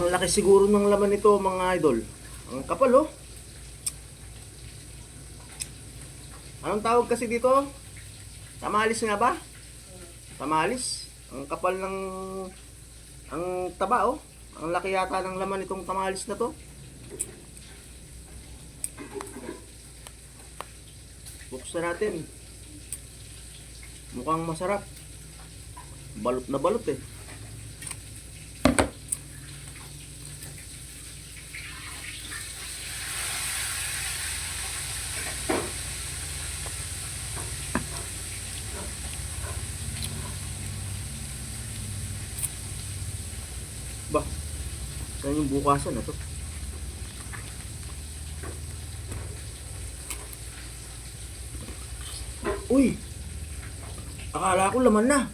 laki siguro ng laman nito mga idol. Ang kapal oh. Anong tawag kasi dito? Tamalis nga ba? Tamalis. Ang kapal ng ang taba oh. Ang laki yata ng laman nitong tamalis na to. Buksan natin. Mukhang masarap. Balot na balot eh. Ba, saan yung bukasan na to? Uy! Akala ko laman na.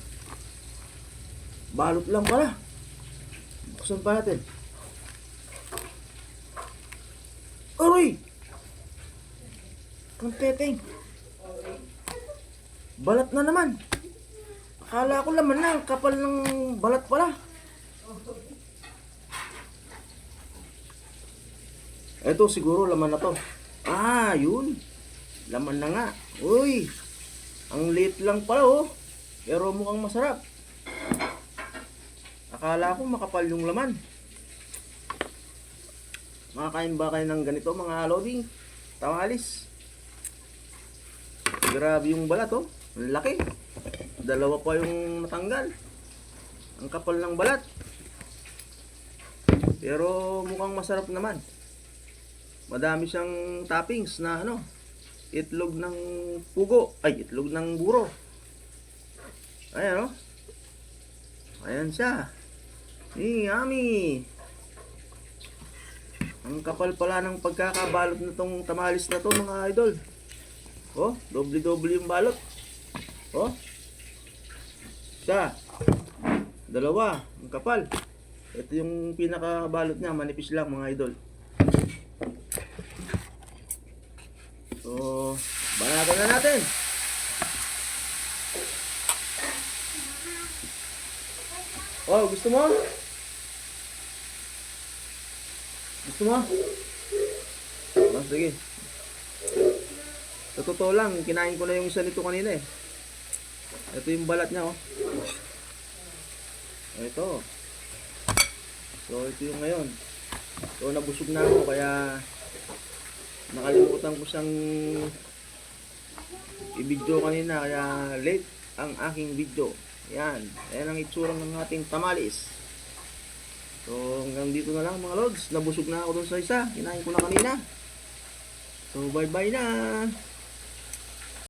Balot lang pala. Buksan pa natin. Aroy! Ang teteng. Balat na naman. Akala ko laman na. Kapal ng balat pala. Ito siguro laman na to. Ah, yun. Laman na nga. Uy! Ang liit lang pala oh. Pero mukhang masarap. Akala ko makapal yung laman. Makakain ba kayo ng ganito mga loading? Tamalis. Grabe yung balat oh. Ang laki. Dalawa pa yung natanggal. Ang kapal ng balat. Pero mukhang masarap naman. Madami siyang toppings na ano, itlog ng pugo, ay itlog ng buro. Ayan oh. Ayan siya. Eh, yummy. Ang kapal pala ng pagkakabalot na tong tamalis na to mga idol. Oh, doble-doble yung balot. Oh. Isa. Dalawa. Ang kapal. Ito yung pinakabalot niya. Manipis lang mga idol. So, na natin. Oh, gusto mo? Gusto mo? Oh, sige. Sa totoo lang, kinain ko na yung isa nito kanina eh. Ito yung balat niya oh. Oh, ito. So, ito yung ngayon. So, nabusog na ako kaya nakalimutan ko siyang i-video kanina kaya late ang aking video. Yan. Ayan ang itsura ng ating tamalis. So, hanggang dito na lang mga lods. Nabusog na ako dun sa isa. Kinain ko na kanina. So, bye-bye na.